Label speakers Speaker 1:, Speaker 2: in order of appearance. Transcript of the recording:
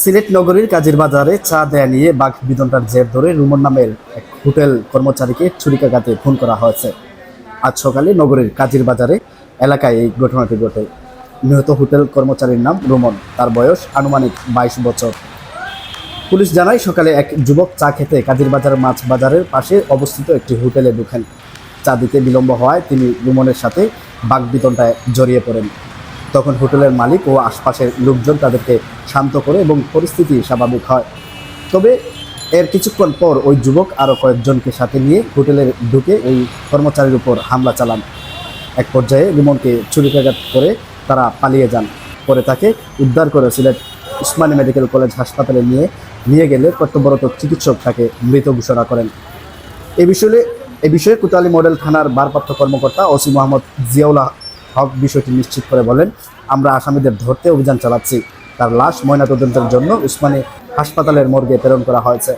Speaker 1: সিলেট নগরীর কাজীর বাজারে চা দেয়া নিয়ে বাঘ বিদনটার জের ধরে রুমন নামের এক হোটেল কর্মচারীকে ছুরিকাঘাতে খুন করা হয়েছে। আজ সকালে নগরীর কাজীর বাজারে এলাকায় এই ঘটনাটি ঘটে। নিহত হোটেল কর্মচারীর নাম রুমন, তার বয়স আনুমানিক বাইশ বছর। পুলিশ জানায়, সকালে এক যুবক চা খেতে কাজীর বাজার মাছ বাজারের পাশে অবস্থিত একটি হোটেলে ঢুকেন। চা দিতে বিলম্ব হওয়ায় তিনি রুমনের সাথে বাগবিতনটায় জড়িয়ে পড়েন। তখন হোটেলের মালিক ও আশপাশের লোকজন তাদেরকে শান্ত করে এবং পরিস্থিতি স্বাভাবিক হয়। তবে এর কিছুক্ষণ পর ওই যুবক আরও কয়েকজনকে সাথে নিয়ে হোটেলে ঢুকে ওই কর্মচারীর উপর হামলা চালান। এক পর্যায়ে লিমনকে ছুরিকাঘাত করে তারা পালিয়ে যান। পরে তাকে উদ্ধার করে সিলেট উসমানী মেডিকেল কলেজ হাসপাতালে নিয়ে নিয়ে গেলে কর্তব্যরত চিকিৎসক তাকে মৃত ঘোষণা করেন। এ বিষয়ে এ বিষয়ে কোতালি মডেল থানার ভারপ্রাপ্ত কর্মকর্তা ওসি মোহাম্মদ জিয়াউল হক বিষয়টি নিশ্চিত করে বলেন, আমরা আসামিদের ধরতে অভিযান চালাচ্ছি। তার লাশ ময়নাতদন্তের জন্য উসমানী হাসপাতালের মর্গে প্রেরণ করা হয়েছে।